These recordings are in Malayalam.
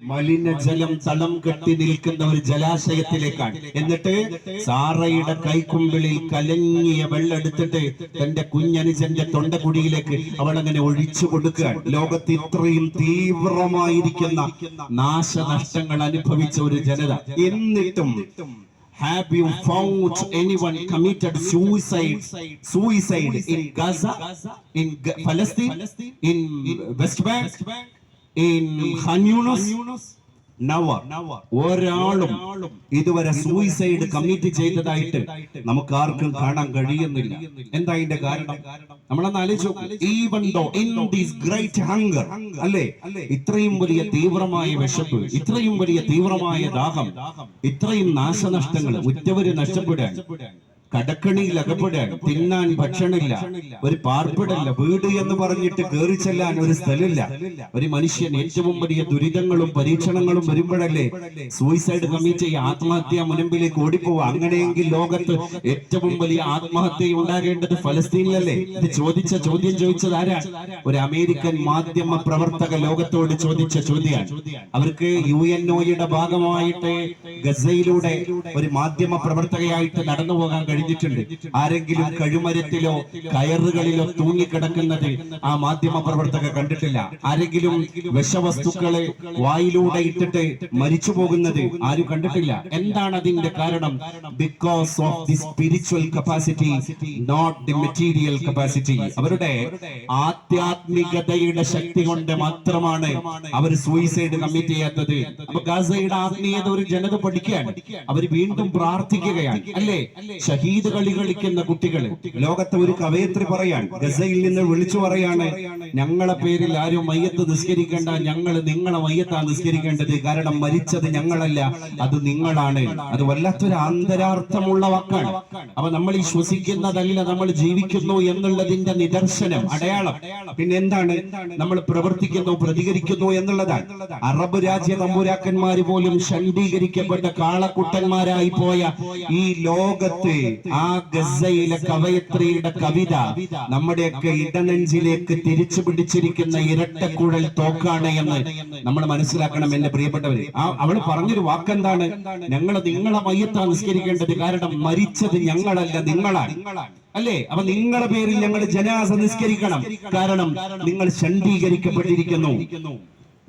മലിനജലം തളം കെട്ടി നിൽക്കുന്ന ഒരു ജലാശയത്തിലേക്കാണ്. എന്നിട്ട് സാറയുടെ കൈക്കുമ്പിളിൽ കലങ്ങിയ വെള്ളം എടുത്തിട്ട് തന്റെ കുഞ്ഞനുജന്റെ തൊണ്ടക്കുടിയിലേക്ക് അവൾ അങ്ങനെ ഒഴിച്ചു കൊടുക്കുകയാണ്. ലോകത്ത് ഇത്രയും തീവ്രമായിരിക്കുന്ന നാശനഷ്ടങ്ങൾ അനുഭവിച്ച ഒരു ജനത. എന്നിട്ടും Have you found anyone committed suicide? Suicide in Gaza, in Palestine, in West Bank, ഒരാളും ഇതുവരെ സൂയിസൈഡ് കമ്മിറ്റ് ചെയ്തതായിട്ട് നമുക്ക് ആർക്കും കാണാൻ കഴിയുന്നില്ല. എന്താ അതിന്റെ കാരണം? നമ്മളൊന്ന് ആലോചിച്ചു even though in this great hunger അല്ലേ? ഇത്രയും വലിയ തീവ്രമായ വിശപ്പ് ഇത്രയും വലിയ തീവ്രമായ ദാഹം ഇത്രയും നാശനഷ്ടങ്ങൾ ഉറ്റവര് നഷ്ടപ്പെടാൻ കടക്കണിയിൽ അകപ്പെടാൻ തിന്നാൻ ഭക്ഷണമില്ല. ഒരു പാർപ്പിടല്ല വീട് എന്ന് പറഞ്ഞിട്ട് കയറി ചെല്ലാൻ ഒരു സ്ഥലമില്ല ഒരു മനുഷ്യൻ ഏറ്റവും വലിയ ദുരിതങ്ങളും പരീക്ഷണങ്ങളും വരുമ്പോഴല്ലേ സൂയിസൈഡ് കമ്മിറ്റി ആത്മഹത്യ മുൻപിലേക്ക് ഓടിപ്പോവുക. അങ്ങനെയെങ്കിൽ ലോകത്ത് ഏറ്റവും വലിയ ആത്മഹത്യ ഉണ്ടാകേണ്ടത് ഫലസ്തീനിലല്ലേ? ഇത് ചോദിച്ച ചോദ്യം ചോദിച്ചത് ആരാ? ഒരു അമേരിക്കൻ മാധ്യമ പ്രവർത്തക ലോകത്തോട് ചോദിച്ച ചോദ്യമാണ്. അവർക്ക് യു എൻ ഒയുടെ ഭാഗമായിട്ട് ഗസയിലൂടെ ഒരു മാധ്യമ പ്രവർത്തകയായിട്ട് നടന്നു പോകാൻ കഴിഞ്ഞിട്ടുണ്ട്. ആരെങ്കിലും കഴുമരത്തിലോ കയറുകളിലോ തൂങ്ങിക്കിടക്കുന്നത് ആ മാധ്യമ പ്രവർത്തക കണ്ടിട്ടില്ല. ആരെങ്കിലും വിഷവസ്തുക്കളെ വായിലൂടെ ഇട്ടിട്ട് മരിച്ചു പോകുന്നത് ആരും കണ്ടിട്ടില്ല. എന്താണ് അതിന്റെ കാരണം? Because of the spiritual capacity not the material capacity അവരുടെ ആധ്യാത്മികതയുടെ ശക്തി കൊണ്ട് മാത്രമാണ് അവർ സൂയിസൈഡ് കമ്മിറ്റ് ചെയ്യാത്തത്. അപ്പൊ ഗാസയുടെ ആത്മീയത ഒരു ജനത പഠിക്കുകയാണ്. അവർ വീണ്ടും പ്രാർത്ഥിക്കുകയാണ്. അല്ലേ? ഷഹീദ് കളി കളിക്കുന്ന കുട്ടികളെ. ലോകത്തെ ഒരു കവയത്രി പറയാൻ ഗസയിൽ നിന്ന് വിളിച്ചു പറയാണ് ഞങ്ങളെ പേരിൽ ആരും മയ്യത്ത് നിസ്കരിക്കേണ്ട ഞങ്ങൾ നിങ്ങളെ മയ്യത്താ നിസ്കരിക്കേണ്ടത്. കാരണം മരിച്ചത് ഞങ്ങളല്ല അത് നിങ്ങളാണ്. അത് വല്ലാത്തൊരു ആന്തരാർത്ഥമുള്ള വാക്കാണ്. അപ്പൊ നമ്മൾ ഈ ശ്വസിക്കുന്നതല്ല നമ്മൾ ജീവിക്കുന്നു എന്നുള്ളതിന്റെ നിദർശനം അടയാളം. പിന്നെ എന്താണ്? നമ്മൾ പ്രവർത്തിക്കുന്നു പ്രതികരിക്കുന്നു എന്നുള്ളതാണ്. അറബ് രാജ്യ തമ്പുരാക്കന്മാര് പോലും ശണ്ഡീകരിക്കപ്പെട്ട കാളക്കുട്ടന്മാരായി പോയ ഈ ലോകത്ത് ആ ഗസയിലെ കവയത്രിയുടെ കവിത നമ്മുടെയൊക്കെ ഇടനെഞ്ചിലേക്ക് തിരിച്ചു പിടിച്ചിരിക്കുന്ന ഇരട്ടക്കുഴൽ തോക്കാണ് എന്ന് നമ്മൾ മനസ്സിലാക്കണം എന്റെ പ്രിയപ്പെട്ടവര്. ആ അവൾ പറഞ്ഞൊരു വാക്കെന്താണ്? ഞങ്ങൾ നിങ്ങളെ മയത്ത് നിസ്കരിക്കേണ്ടത്. കാരണം മരിച്ചത് ഞങ്ങളല്ല നിങ്ങളാണ്. അല്ലേ? അപ്പൊ നിങ്ങളുടെ പേരിൽ ഞങ്ങൾ ജനാസ നിസ്കരിക്കണം. കാരണം നിങ്ങൾ ഷണ്ഡീകരിക്കപ്പെട്ടിരിക്കുന്നു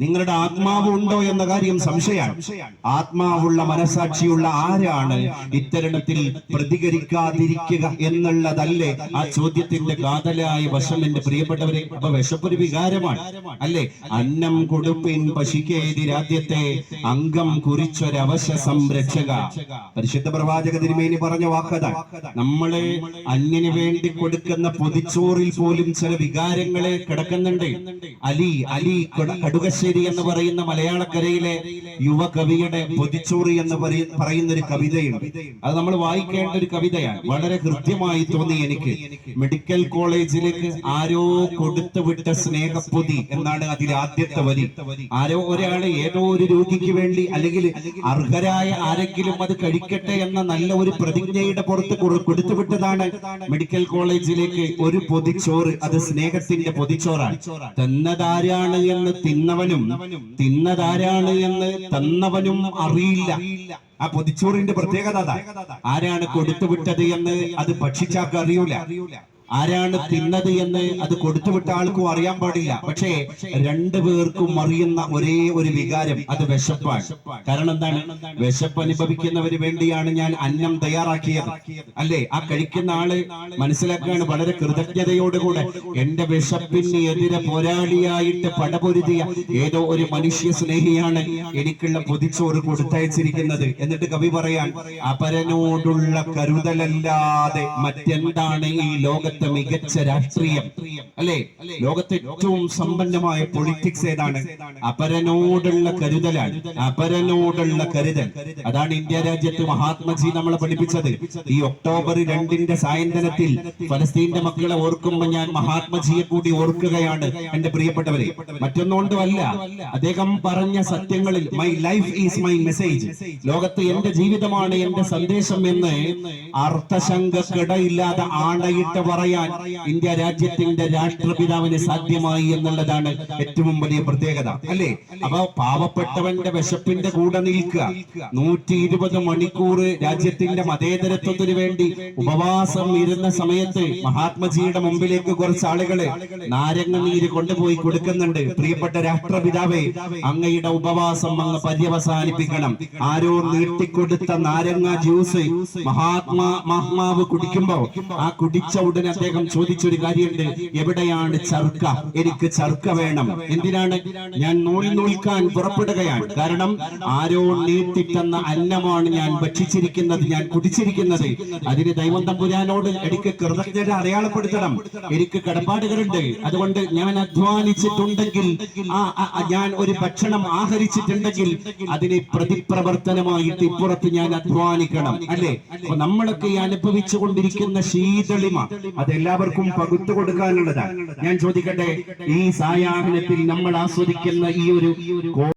നിങ്ങളുടെ ആത്മാവ് ഉണ്ടോ എന്ന കാര്യം സംശയമാണ്. ആത്മാവുള്ള മനസാക്ഷിയുള്ള ആരാണ് ഇത്തരണത്തിൽ പ്രതികരിക്കാതിരിക്കുക എന്നുള്ളതല്ലേ ആ ചോദ്യത്തിന്റെ കാതലായ വശം എന്റെ പ്രിയപ്പെട്ടവരെ? അപ്പൊ വിശപ്പൊരു വികാരമാണ് അല്ലെ? അന്നം കൊടുപ്പിൻ പശിക്കെതിരാദ്യത്തെ അംഗം കുറിച്ചൊരവശ സംരക്ഷക. പരിശുദ്ധ പ്രവാചക തിരുമേനി പറഞ്ഞ വാക്കത നമ്മളെ അന്യന് വേണ്ടി കൊടുക്കുന്ന പൊതിച്ചോറിൽ പോലും ചില വികാരങ്ങളെ കിടക്കുന്നുണ്ട്. അലി അലി കൊട- കടുകശ്ശേരി എന്ന് പറയുന്ന മലയാളക്കരയിലെ യുവ കവിയുടെ പൊതിച്ചോറി എന്ന് പറയുന്ന ഒരു കവിതയുണ്ട്. അത് നമ്മൾ വായിക്കേണ്ട ഒരു കവിതയാണ്. വളരെ ഹൃദ്യമായി തോന്നി എനിക്ക്. മെഡിക്കൽ കോളേജിലേക്ക് ആരോ കൊടുത്തു വിട്ട സ്നേഹപ്പൊതി എന്നാണ് അതിലെ ആദ്യത്തെ വരി. ആരോ ഒരാൾ ഏതോ ഒരു രോഗിക്ക് വേണ്ടി അല്ലെങ്കിൽ അർഹരായ ആരെങ്കിലും അത് കഴിക്കട്ടെ എന്ന നല്ല ഒരു പ്രതിജ്ഞയുടെ പുറത്ത് കൊടുത്തു വിട്ടതാണ് മെഡിക്കൽ കോളേജിലേക്ക് ഒരു പൊതിച്ചോറ്. അത് സ്നേഹത്തിന്റെ പൊതിച്ചോറാണ്. തന്നതാരാണ് എന്ന് തിന്നവനും തിന്നതാരാണ് എന്ന് തന്നവനും അറിയില്ല. ആ പൊതിച്ചോറിന്റെ പ്രത്യേകത ആരാണ് കൊടുത്തുവിട്ടത് എന്ന് അത് ഭക്ഷിച്ചാക്ക് അറിയൂല. ആരാണ് തിന്നത് എന്ന് അത് കൊടുത്തുവിട്ട ആൾക്കും അറിയാൻ പാടില്ല. പക്ഷേ രണ്ടു പേർക്കും അറിയുന്ന ഒരേ ഒരു വികാരം അത് വിശപ്പാണ്. കാരണം എന്താണ്? വിശപ്പ് അനുഭവിക്കുന്നവര് വേണ്ടിയാണ് ഞാൻ അന്നം തയ്യാറാക്കിയത്. അല്ലേ? ആ കഴിക്കുന്ന ആൾ മനസ്സിലാക്കുകയാണ് വളരെ കൃതജ്ഞതയോടുകൂടെ എന്റെ വിശപ്പിന് എതിരെ പോരാളിയായിട്ട് പടപൊരുതിയ ഏതോ ഒരു മനുഷ്യ സ്നേഹിയാണ് എനിക്കുള്ള പൊതിച്ചോറ് കൊടുത്തയച്ചിരിക്കുന്നത്. എന്നിട്ട് കവി പറയാൻ അപരനോടുള്ള കരുതലല്ലാതെ മറ്റെന്താണ് ഈ ലോകത്തെ മികച്ച രാഷ്ട്രീയം? അല്ലെ? ലോകത്തെ ഏറ്റവും സമ്പന്നമായ പൊളിറ്റിക്സ് ഏതാണ്? അപരനോടുള്ള കരുതലാണ്. അപരനോടുള്ള കരുതൽ. അതാണ് ഇന്ത്യ രാജ്യത്ത് മഹാത്മജി നമ്മളെ പഠിപ്പിച്ചത്. ഈ ഒക്ടോബർ രണ്ടിന്റെ സായന്തനത്തിൽ ഫലസ്തീന്റെ മക്കളെ ഓർക്കുമ്പോൾ ഞാൻ മഹാത്മജിയെ കൂടി ഓർക്കുകയാണ് എന്റെ പ്രിയപ്പെട്ടവരെ. മറ്റൊന്നുകൊണ്ടുമല്ല അദ്ദേഹം പറഞ്ഞ സത്യങ്ങളിൽ my life is my message ലോകത്ത് എന്റെ ജീവിതമാണ് എന്റെ സന്ദേശം എന്ന് അർത്ഥശങ്കക്കിടയില്ലാതെ ആണയിട്ട് പറയുന്ന പറയാൻ ഇന്ത്യ രാജ്യത്തിന്റെ രാഷ്ട്രപിതാവിന് സാധ്യമായി എന്നുള്ളതാണ് ഏറ്റവും വലിയ പ്രത്യേകത അല്ലേ? അപ്പൊ പാവപ്പെട്ടവന്റെ വിശപ്പിന്റെ കൂടെ നിൽക്കുക. നൂറ്റി ഇരുപത് മണിക്കൂർ രാജ്യത്തിന്റെ മതേതരത്വത്തിന് വേണ്ടി ഉപവാസം ഇരുന്ന സമയത്ത് മഹാത്മജിയുടെ മുമ്പിലേക്ക് കുറച്ച് ആളുകൾ നാരങ്ങ നീര് കൊണ്ടുപോയി കൊടുക്കുന്നുണ്ട്. പ്രിയപ്പെട്ട രാഷ്ട്രപിതാവേ അങ്ങയുടെ ഉപവാസം അങ്ങ് പര്യവസാനിപ്പിക്കണം. ആരോ നീട്ടിക്കൊടുത്ത നാരങ്ങ ജ്യൂസ് മഹാത്മാ മഹാത്മാവ് കുടിക്കുമ്പോ ആ കുടിച്ച ഉടനെ അദ്ദേഹം ചോദിച്ചൊരു കാര്യമുണ്ട്. എവിടെയാണ് ചർക്ക എനിക്ക് ചർക്ക വേണം. എന്തിനാണ്? ഞാൻ നൂൽ നൂൽക്കാൻ പുറപ്പെടുകയാണ്. കാരണം ആരോ നീട്ടിട്ടെന്ന അന്നമാണ് ഞാൻ ഭക്ഷിച്ചിരിക്കുന്നത് ഞാൻ കുടിച്ചിരിക്കുന്നത്. അതിന് ദൈവം തമ്പുരാനോട് എനിക്ക് കൃതജ്ഞത അടയാളപ്പെടുത്തണം. എനിക്ക് കടപ്പാടുകളുണ്ട്. അതുകൊണ്ട് ഞാൻ അധ്വാനിച്ചിട്ടുണ്ടെങ്കിൽ ഞാൻ ഒരു ഭക്ഷണം ആഹരിച്ചിട്ടുണ്ടെങ്കിൽ അതിന് പ്രതിപ്രവർത്തനമായിട്ട് ഇപ്പുറത്ത് ഞാൻ അധ്വാനിക്കണം. അല്ലെ? നമ്മളൊക്കെ ഈ അനുഭവിച്ചുകൊണ്ടിരിക്കുന്ന ശീതളിമ അത് എല്ലാവർക്കും പകുത്തു കൊടുക്കാനുള്ളതാണ്. ഞാൻ ചോദിക്കട്ടെ ഈ സായാഹ്നത്തിൽ നമ്മൾ ആസ്വദിക്കുന്ന ഈ ഒരു